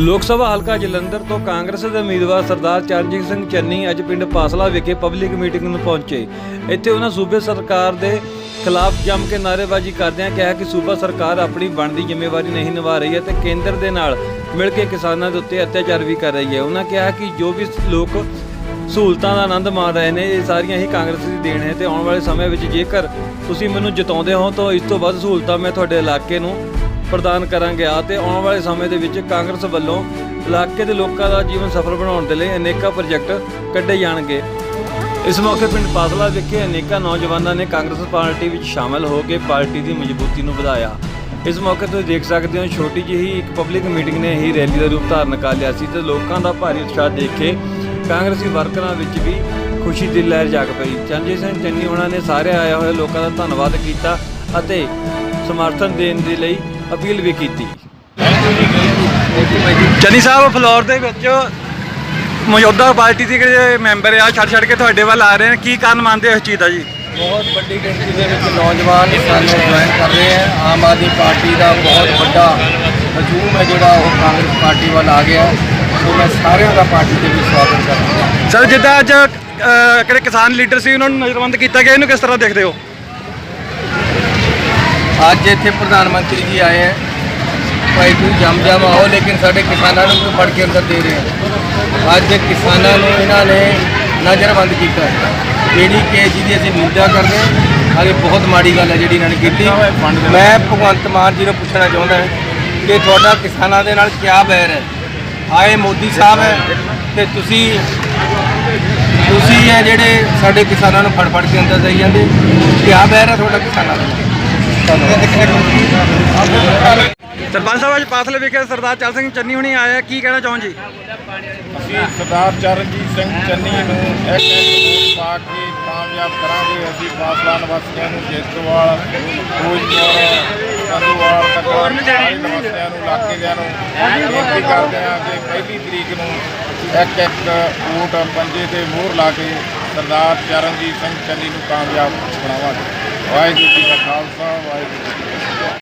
ਲੋਕ ਸਭਾ ਹਲਕਾ ਜਲੰਧਰ ਤੋਂ ਕਾਂਗਰਸ ਦੇ ਉਮੀਦਵਾਰ ਸਰਦਾਰ ਚਰਨਜੀਤ ਸਿੰਘ ਚੰਨੀ ਅੱਜ ਪਿੰਡ ਪਾਸਲਾ ਵਿਖੇ ਪਬਲਿਕ ਮੀਟਿੰਗ ਨੂੰ ਪਹੁੰਚੇ। ਇੱਥੇ ਉਹਨਾਂ ਸੂਬੇ ਸਰਕਾਰ ਦੇ ਖਿਲਾਫ ਜੰਮ ਕੇ ਨਾਅਰੇਬਾਜ਼ੀ ਕਰਦਿਆਂ ਕਿਹਾ ਕਿ ਸੂਬਾ ਸਰਕਾਰ ਆਪਣੀ ਬਣਦੀ ਜ਼ਿੰਮੇਵਾਰੀ ਨਹੀਂ ਨਿਭਾ ਰਹੀ ਹੈ ਤੇ ਕੇਂਦਰ ਦੇ ਨਾਲ ਮਿਲ ਕੇ ਕਿਸਾਨਾਂ ਦੇ ਉੱਤੇ ਅਤਿਆਚਾਰ ਵੀ ਕਰ ਰਹੀ ਹੈ। ਉਹਨਾਂ ਕਿਹਾ ਕਿ ਜੋ ਵੀ ਲੋਕ ਸਹੂਲਤਾਂ ਦਾ ਆਨੰਦ ਮਾਣ ਰਹੇ ਨੇ, ਇਹ ਸਾਰੀਆਂ ਹੀ ਕਾਂਗਰਸ ਦੀ ਦੇਣ ਹੈ ਤੇ ਆਉਣ ਵਾਲੇ ਸਮੇਂ ਵਿੱਚ ਜੇਕਰ ਤੁਸੀਂ ਮੈਨੂੰ ਜਿਤਾਉਂਦੇ ਹੋ ਤਾਂ ਇਸ ਤੋਂ ਵੱਧ ਸਹੂਲਤਾਂ ਮੈਂ ਤੁਹਾਡੇ ਇਲਾਕੇ ਨੂੰ ਪ੍ਰਦਾਨ ਕਰਾਂਗੇ। ਆ ਤੇ ਆਉਣ ਵਾਲੇ ਸਮੇਂ ਦੇ ਵਿੱਚ ਕਾਂਗਰਸ ਵੱਲੋਂ ਇਲਾਕੇ ਦੇ ਲੋਕਾਂ ਦਾ ਜੀਵਨ ਸਫਲ ਬਣਾਉਣ ਦੇ ਲਈ ਅਨੇਕਾਂ ਪ੍ਰੋਜੈਕਟ ਕੱਢੇ ਜਾਣਗੇ। ਇਸ ਮੌਕੇ ਪਿੰਡ ਪਾਸਲਾ ਵਿਖੇ ਅਨੇਕਾਂ ਨੌਜਵਾਨਾਂ ਨੇ ਕਾਂਗਰਸ ਪਾਰਟੀ ਵਿੱਚ ਸ਼ਾਮਲ ਹੋ ਕੇ ਪਾਰਟੀ ਦੀ ਮਜ਼ਬੂਤੀ ਨੂੰ ਵਧਾਇਆ। ਇਸ ਮੌਕੇ ਤੁਸੀਂ ਦੇਖ ਸਕਦੇ ਹੋ, ਛੋਟੀ ਜਿਹੀ ਇੱਕ ਪਬਲਿਕ ਮੀਟਿੰਗ ਨੇ ਹੀ ਰੈਲੀ ਦਾ ਰੂਪ ਧਾਰਨ ਕਰ ਲਿਆ ਸੀ ਤੇ ਲੋਕਾਂ ਦਾ ਭਾਰੀ ਉਤਸ਼ਾਹ ਦੇਖ ਕੇ ਕਾਂਗਰਸੀ ਵਰਕਰਾਂ ਵਿੱਚ ਵੀ ਖੁਸ਼ੀ ਦੀ ਲਹਿਰ ਜਾਗ ਪਈ। ਚੰਜੀਤ ਸਿੰਘ ਚੰਨੀ ਉਹਨਾਂ ਨੇ ਸਾਰੇ ਆਏ ਹੋਏ ਲੋਕਾਂ ਦਾ ਧੰਨਵਾਦ ਕੀਤਾ ਅਤੇ ਸਮਰਥਨ ਦੇਣ ਦੇ ਲਈ ਅਪੀਲ ਵੀ ਕੀਤੀ। ਚੰਨੀ ਸਾਹਿਬ ਫਲੋਰ ਦੇ ਵਿੱਚ ਮੌਜੂਦਾ ਪਾਰਟੀ ਦੇ ਜਿਹੜੇ ਮੈਂਬਰ ਆ ਛੱਡ ਛੱਡ ਕੇ ਤੁਹਾਡੇ ਵੱਲ ਆ ਰਹੇ ਨੇ। ਕੀ ਕਾਰਨ ਮੰਨਦੇ ਹੋ ਇਸ ਚੀਜ਼ ਦਾ ਜੀ? ਬਹੁਤ ਵੱਡੀ ਗਿਣਤੀ ਦੇ ਵਿੱਚ ਨੌਜਵਾਨ ਸਾਨੂੰ ਜੁਆਇਨ ਕਰ ਰਹੇ ਹੈ ਆਮ ਆਦਮੀ ਪਾਰਟੀ ਦਾ ਬਹੁਤ ਵੱਡਾ ਹਜੂਮ ਹੈ ਜਿਹੜਾ ਉਹ ਕਾਂਗਰਸ ਪਾਰਟੀ ਵੱਲ ਆ ਗਿਆ। ਸੋ ਮੈਂ ਸਾਰਿਆਂ ਦਾ ਪਾਰਟੀ ਦੇ ਵਿੱਚ ਸਵਾਗਤ ਕਰਦਾ ਸਰ ਜਿੱਦਾਂ ਅੱਜ ਕਿਹੜੇ ਕਿਸਾਨ ਲੀਡਰ ਸੀ ਉਹਨਾਂ ਨੂੰ ਨਜ਼ਰਬੰਦ ਕੀਤਾ ਗਿਆ। ਇਹਨੂੰ ਕਿਸ ਤਰ੍ਹਾਂ ਦੇਖਦੇ ਹੋ? ਅੱਜ ਇੱਥੇ ਪ੍ਰਧਾਨ ਮੰਤਰੀ ਜੀ ਆਏ ਹੈ। ਭਾਈ ਤੂੰ ਜਮ ਜਮ ਆਓ ਲੇਕਿਨ ਸਾਡੇ ਕਿਸਾਨਾਂ ਨੂੰ ਕਿਉਂ ਫੜ ਕੇ ਅੰਦਰ ਦੇ ਰਹੇ ਹੋ? ਅੱਜ ਕਿਸਾਨਾਂ ਨੂੰ ਇਹਨਾਂ ਨੇ ਨਜ਼ਰਬੰਦ ਕੀਤਾ ਜਿਹੜੀ ਕਿ ਜਿਹਦੀ ਅਸੀਂ ਨਿੰਦਾ ਕਰਦੇ ਹਾਂ। ਹਾਲੇ ਬਹੁਤ ਮਾੜੀ ਗੱਲ ਹੈ ਜਿਹੜੀ ਇਹਨਾਂ ਨੇ ਕੀਤੀ। ਮੈਂ ਭਗਵੰਤ ਮਾਨ ਜੀ ਨੂੰ ਪੁੱਛਣਾ ਚਾਹੁੰਦਾ ਹਾਂ ਕਿ ਤੁਹਾਡਾ ਕਿਸਾਨਾਂ ਦੇ ਨਾਲ ਕੀ ਬੈਰ ਹੈ? ਆਏ ਮੋਦੀ ਸਾਹਿਬ ਹੈ ਤੇ ਤੁਸੀਂ ਤੁਸੀਂ ਹੈ ਜਿਹੜੇ ਸਾਡੇ ਕਿਸਾਨਾਂ ਨੂੰ ਫੜ ਫੜ ਕੇ ਅੰਦਰ ਦੇਈ ਜਾਂਦੇ। ਕੀ ਬੈਰ ਹੈ ਤੁਹਾਡਾ ਕਿਸਾਨਾਂ ਦਾ? ਸਰਪੰਚ ਸਾਹਿਬ, ਅੱਜ ਪਾਸਲੇ ਵਿਖੇ ਸਰਦਾਰ ਚਰਨ ਸਿੰਘ ਚੰਨੀ ਹੁਣੀ ਆਏ ਆ। ਕੀ ਕਹਿਣਾ ਚਾਹੋ ਜੀ? ਅਸੀਂ ਸਰਦਾਰ ਚਰਨਜੀਤ ਸਿੰਘ ਚੰਨੀ ਨੂੰ ਇੱਕ ਵੋਟ ਪਾ ਕੇ ਕਾਮਯਾਬ ਕਰਾਂਗੇ। ਅਸੀਂ ਪਾਸਵਾਨ ਵਾਸੀਆਂ ਨੂੰ ਜੇਤੂਵਾਲ ਫਿਰੋਜ਼ਪੁਰ ਸੰਧੂਵਾਲ ਤੱਕ ਸਾਰੇ ਨੂੰ ਇਲਾਕੇ ਨੂੰ ਬੇਨਤੀ ਕਰਦੇ ਹਾਂ ਕਿ ਪਹਿਲੀ ਤਰੀਕ ਨੂੰ ਇੱਕ ਇੱਕ ਵੋਟ ਪੰਜੇ ਤੇ ਮੋਹਰ ਲਾ ਕੇ ਸਰਦਾਰ ਚਰਨਜੀਤ ਸਿੰਘ ਚੰਨੀ ਨੂੰ ਕਾਮਯਾਬ ਬਣਾਵਾਂਗੇ। ਵਾਹਿਗੁਰੂ ਜੀ ਕਾ ਖਾਲਸਾ, ਵਾਹਿਗੁਰੂ ਜੀ ਕੀ ਫਤਿਹ।